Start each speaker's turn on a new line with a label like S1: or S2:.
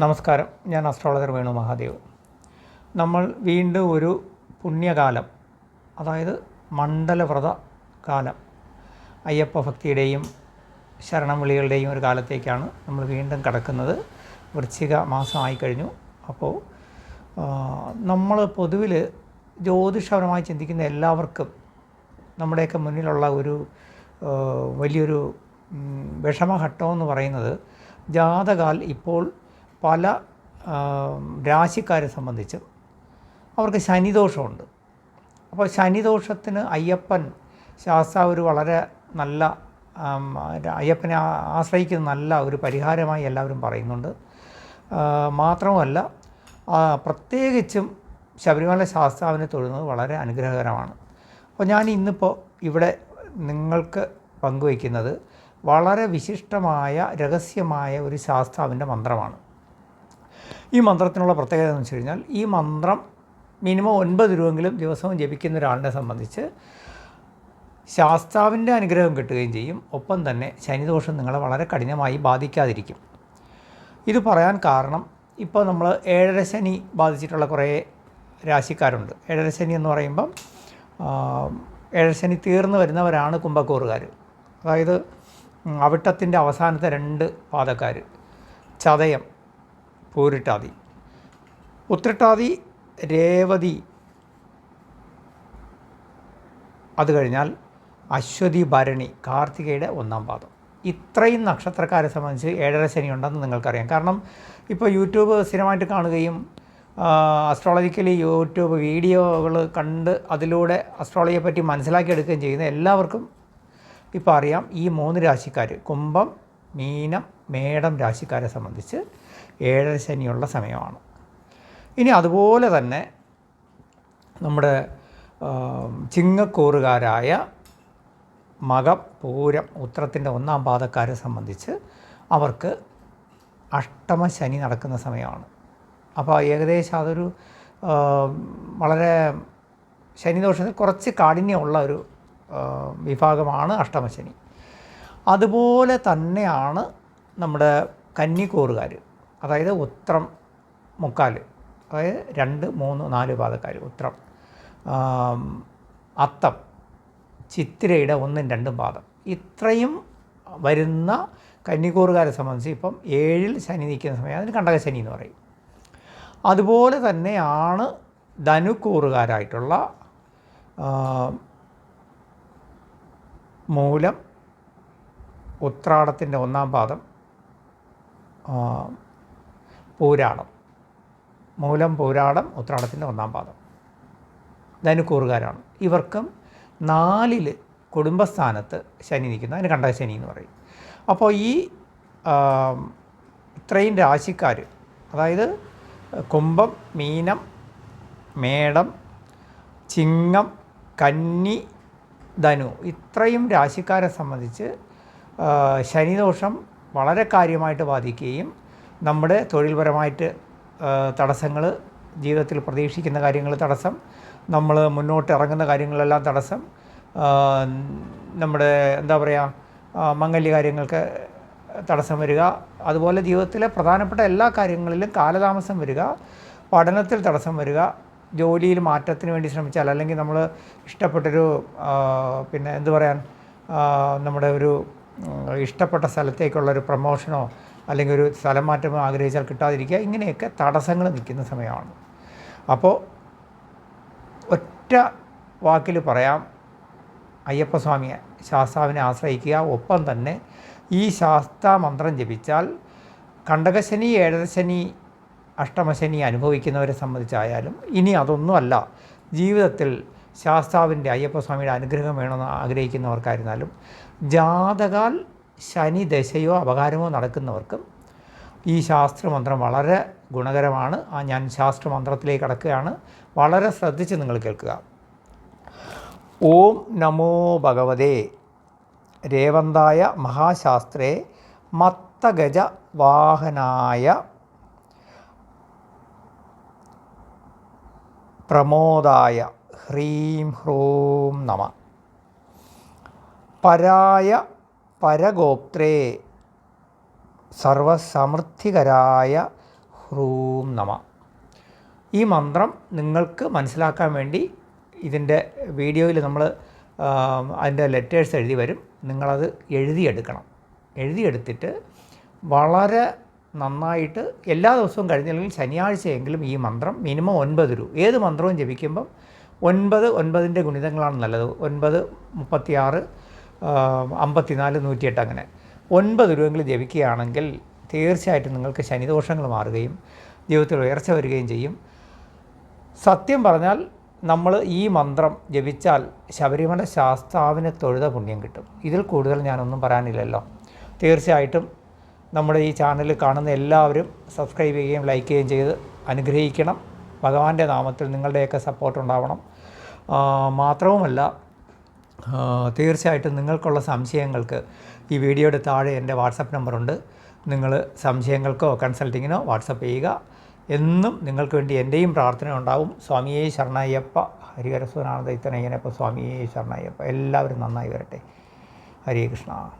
S1: നമസ്കാരം. ഞാൻ അസ്ട്രോളജർ വേണു മഹാദേവ്. നമ്മൾ വീണ്ടും ഒരു പുണ്യകാലം അതായത് മണ്ഡലവ്രത കാലം അയ്യപ്പ ഭക്തിയുടെയും ശരണം വിളികളുടെയും ഒരു കാലത്തേക്കാണ് നമ്മൾ വീണ്ടും കടക്കുന്നത്. വൃശ്ചിക മാസമായി കഴിഞ്ഞു. അപ്പോൾ നമ്മൾ പൊതുവിൽ ജ്യോതിഷപരമായി ചിന്തിക്കുന്ന എല്ലാവർക്കും നമ്മുടെയൊക്കെ മുന്നിലുള്ള ഒരു വലിയൊരു വിഷമഘട്ടമെന്ന് പറയുന്നത് ജാതകാൽ ഇപ്പോൾ പല രാശിക്കാരെ സംബന്ധിച്ച് അവർക്ക് ശനിദോഷമുണ്ട്. അപ്പോൾ ശനിദോഷത്തിന് അയ്യപ്പൻ ശാസ്ത്ര ഒരു വളരെ നല്ല അയ്യപ്പനെ ആശ്രയിക്കുന്ന നല്ല ഒരു പരിഹാരമായി എല്ലാവരും പറയുന്നുണ്ട്. മാത്രമല്ല പ്രത്യേകിച്ചും ശബരിമല ശാസ്താവിനെ തൊഴുന്നത് വളരെ അനുഗ്രഹകരമാണ്. അപ്പോൾ ഞാൻ ഇന്നിപ്പോൾ ഇവിടെ നിങ്ങൾക്ക് പങ്കുവയ്ക്കുന്നത് വളരെ വിശിഷ്ടമായ രഹസ്യമായ ഒരു ശാസ്താവിന്റെ മന്ത്രമാണ്. ഈ മന്ത്രത്തിനുള്ള പ്രത്യേകത എന്ന് വെച്ച് കഴിഞ്ഞാൽ ഈ മന്ത്രം മിനിമം ഒൻപത് രൂപയെങ്കിലും ദിവസവും ജപിക്കുന്ന ഒരാളിനെ സംബന്ധിച്ച് ശാസ്താവിന്റെ അനുഗ്രഹം കിട്ടുകയും ചെയ്യും. ഒപ്പം തന്നെ ശനിദോഷം നിങ്ങളെ വളരെ കഠിനമായി ബാധിക്കാതിരിക്കും. ഇത് പറയാൻ കാരണം ഇപ്പോൾ നമ്മൾ ഏഴര ശനി ബാധിച്ചിട്ടുള്ള കുറേ രാശിക്കാരുണ്ട്. ഏഴര ശനി എന്ന് പറയുമ്പം ഏഴര ശനി തീർന്നു വരുന്നവരാണ് കുംഭക്കൂറുകാർ അതായത് അവിട്ടത്തിന്റെ അവസാനത്തെ രണ്ട് പാതക്കാർ ചതയം പൂരിട്ടാതി. ഉത്രട്ടാതി രേവതി. അത് കഴിഞ്ഞാൽ അശ്വതി ഭരണി കാർത്തികയുടെ ഒന്നാം പാദം. ഇത്രയും നക്ഷത്രക്കാരെ സംബന്ധിച്ച് ഏഴര ശനി ഉണ്ടെന്ന് നിങ്ങൾക്കറിയാം. കാരണം ഇപ്പോൾ യൂട്യൂബ് സ്ഥിരമായിട്ട് കാണുകയും അസ്ട്രോളജിക്കലി യൂട്യൂബ് വീഡിയോകൾ കണ്ട് അതിലൂടെ അസ്ട്രോളജിയെ പറ്റി മനസ്സിലാക്കിയെടുക്കുകയും ചെയ്യുന്ന എല്ലാവർക്കും ഇപ്പോൾ അറിയാം ഈ മൂന്ന് രാശിക്കാർ കുംഭം മീനം മേടം രാശിക്കാരെ സംബന്ധിച്ച് ഏഴര ശനിയുള്ള സമയമാണ്. ഇനി അതുപോലെ തന്നെ നമ്മുടെ ചിങ്ങക്കൂറുകാരായ മകം പൂരം ഉത്രത്തിന്റെ ഒന്നാം പാദക്കാരെ സംബന്ധിച്ച് അവർക്ക് അഷ്ടമ ശനി നടക്കുന്ന സമയമാണ്. അപ്പോൾ ഏകദേശം അതൊരു വളരെ ശനിദോഷത്തിൽ കുറച്ച് കാഠിന്യമുള്ള ഒരു വിഭാഗമാണ് അഷ്ടമശനി. അതുപോലെ തന്നെയാണ് നമ്മുടെ കന്നിക്കൂറുകാർ അതായത് ഉത്രം മുക്കാൽ അതായത് രണ്ട് മൂന്ന് നാല് പാദക്കാർ ഉത്രം. അത്തം ചിത്തിരയുടെ ഒന്നും രണ്ടും പാദം. ഇത്രയും വരുന്ന കന്നിക്കൂറുകാരെ സംബന്ധിച്ച് ഇപ്പം ഏഴിൽ ശനി നിൽക്കുന്ന സമയം അതിന് കണ്ടകശനി എന്ന് പറയും. അതുപോലെ തന്നെയാണ് ധനുക്കൂറുകാരായിട്ടുള്ള മൂലം ഉത്രാടത്തിന്റെ ഒന്നാം പാദം പൂരാടം മൂലം പൂരാടം ഉത്രാടത്തിന്റെ ഒന്നാം പാദം. ധനുക്കൂറുകാരാണ്. ഇവർക്കും നാലിൽ കുടുംബസ്ഥാനത്ത് ശനി നിൽക്കുന്നു. അതിന് കണ്ടക ശനി എന്ന് പറയും. അപ്പോൾ ഈ ഇത്രയും രാശിക്കാർ അതായത് കുംഭം മീനം മേടം ചിങ്ങം കന്നി ധനു ഇത്രയും രാശിക്കാരെ സംബന്ധിച്ച് ശനിദോഷം വളരെ കാര്യമായിട്ട് ബാധിക്കുകയും നമ്മുടെ തൊഴിൽപരമായിട്ട് തടസ്സങ്ങൾ ജീവിതത്തിൽ പ്രതീക്ഷിക്കുന്ന കാര്യങ്ങൾ തടസ്സം നമ്മൾ മുന്നോട്ട് ഇറങ്ങുന്ന കാര്യങ്ങളെല്ലാം തടസ്സം നമ്മുടെ എന്താ പറയുക മംഗല്യ കാര്യങ്ങൾക്ക് തടസ്സം വരിക അതുപോലെ ജീവിതത്തിലെ പ്രധാനപ്പെട്ട എല്ലാ കാര്യങ്ങളിലും കാലതാമസം വരിക പഠനത്തിൽ തടസ്സം വരിക ജോലിയിൽ മാറ്റത്തിന് വേണ്ടി ശ്രമിച്ചാൽ അല്ലെങ്കിൽ നമ്മൾ ഇഷ്ടപ്പെട്ടൊരു പിന്നെ എന്ത് പറയാൻ നമ്മുടെ ഒരു ഇഷ്ടപ്പെട്ട സ്ഥലത്തേക്കുള്ളൊരു പ്രൊമോഷനോ അല്ലെങ്കിൽ ഒരു സ്ഥലം മാറ്റം ആഗ്രഹിച്ചാൽ കിട്ടാതിരിക്കുക ഇങ്ങനെയൊക്കെ തടസ്സങ്ങൾ നിൽക്കുന്ന സമയമാണ്. അപ്പോൾ ഒറ്റ വാക്കിൽ പറയാം അയ്യപ്പസ്വാമിയെ ശാസ്താവിനെ ആശ്രയിക്കുക. ഒപ്പം തന്നെ ഈ ശാസ്ത മന്ത്രം ജപിച്ചാൽ കണ്ടകശനി ഏഴരശനി അഷ്ടമശനി അനുഭവിക്കുന്നവരെ സംബന്ധിച്ചായാലും ഇനി അതൊന്നുമല്ല. ജീവിതത്തിൽ ശാസ്താവിന്റെ അയ്യപ്പസ്വാമിയുടെ അനുഗ്രഹം വേണമെന്ന് ആഗ്രഹിക്കുന്നവർക്കായിരുന്നാലും ജാതകാൽ ശനി ദശയോ അപകാരമോ നടക്കുന്നവർക്കും ഈ ശാസ്ത്രമന്ത്രം വളരെ ഗുണകരമാണ്. ആ ഞാൻ ശാസ്ത്രമന്ത്രത്തിലേക്ക് കടക്കുകയാണ്. വളരെ ശ്രദ്ധിച്ച് നിങ്ങൾ കേൾക്കുക. ഓം നമോ ഭഗവതേ. രേവന്തായ മഹാശാസ്ത്രേ മത്തഗജ വാഹനായ പ്രമോദായ. ഹ്രീം ഹ്രോം നമ. പരായ പരഗോപ്ത്രേ സർവസമൃദ്ധികരായ ഹ്രൂം നമ. ഈ മന്ത്രം നിങ്ങൾക്ക് മനസ്സിലാക്കാൻ വേണ്ടി ഇതിന്റെ വീഡിയോയിൽ നമ്മൾ അതിന്റെ ലെറ്റേഴ്സ് എഴുതി വരും. നിങ്ങളത് എഴുതിയെടുക്കണം. എഴുതിയെടുത്തിട്ട് വളരെ നന്നായിട്ട് എല്ലാ ദിവസവും കഴിഞ്ഞില്ലെങ്കിൽ ശനിയാഴ്ചയെങ്കിലും ഈ മന്ത്രം മിനിമം ഒൻപത് രൂപ ഏത് മന്ത്രവും ജപിക്കുമ്പം ഒൻപത് ഒൻപതിന്റെ ഗുണിതങ്ങളാണ് നല്ലത്. ഒൻപത് മുപ്പത്തിയാറ് അമ്പത്തിനാല് നൂറ്റിയെട്ട് അങ്ങനെ. ഒൻപത് രൂപയെങ്കിലും ജപിക്കുകയാണെങ്കിൽ തീർച്ചയായിട്ടും നിങ്ങൾക്ക് ശനിദോഷങ്ങൾ മാറുകയും ജീവിതത്തിൽ ഉയർച്ച വരികയും ചെയ്യും. സത്യം പറഞ്ഞാൽ നമ്മൾ ഈ മന്ത്രം ജപിച്ചാൽ ശബരിമല ശാസ്താവിന് തൊഴുത പുണ്യം കിട്ടും. ഇതിൽ കൂടുതൽ ഞാനൊന്നും പറയാനില്ലല്ലോ. തീർച്ചയായിട്ടും നമ്മുടെ ഈ ചാനൽ കാണുന്ന എല്ലാവരും സബ്സ്ക്രൈബ് ചെയ്യുകയും ലൈക്ക് ചെയ്യുകയും ചെയ്ത് അനുഗ്രഹിക്കണം. ഭഗവാന്റെ നാമത്തിൽ നിങ്ങളുടെയൊക്കെ സപ്പോർട്ട് ഉണ്ടാവണം. മാത്രവുമല്ല തീർച്ചയായിട്ടും നിങ്ങൾക്കുള്ള സംശയങ്ങൾക്ക് ഈ വീഡിയോയുടെ താഴെ എന്റെ വാട്സപ്പ് നമ്പറുണ്ട്. നിങ്ങൾ സംശയങ്ങൾക്കോ കൺസൾട്ടിങ്ങിനോ വാട്സപ്പ് ചെയ്യുക. എന്നും നിങ്ങൾക്ക് വേണ്ടി എന്റെയും പ്രാർത്ഥന ഉണ്ടാവും. സ്വാമിയെ ശരണയ്യപ്പ. ഹരിഹരസ്വനാനന്ദ ഇത്തനയ്യനപ്പ സ്വാമിയെ ശരണയ്യപ്പ. എല്ലാവരും നന്നായി വരട്ടെ. ഹരേ കൃഷ്ണ.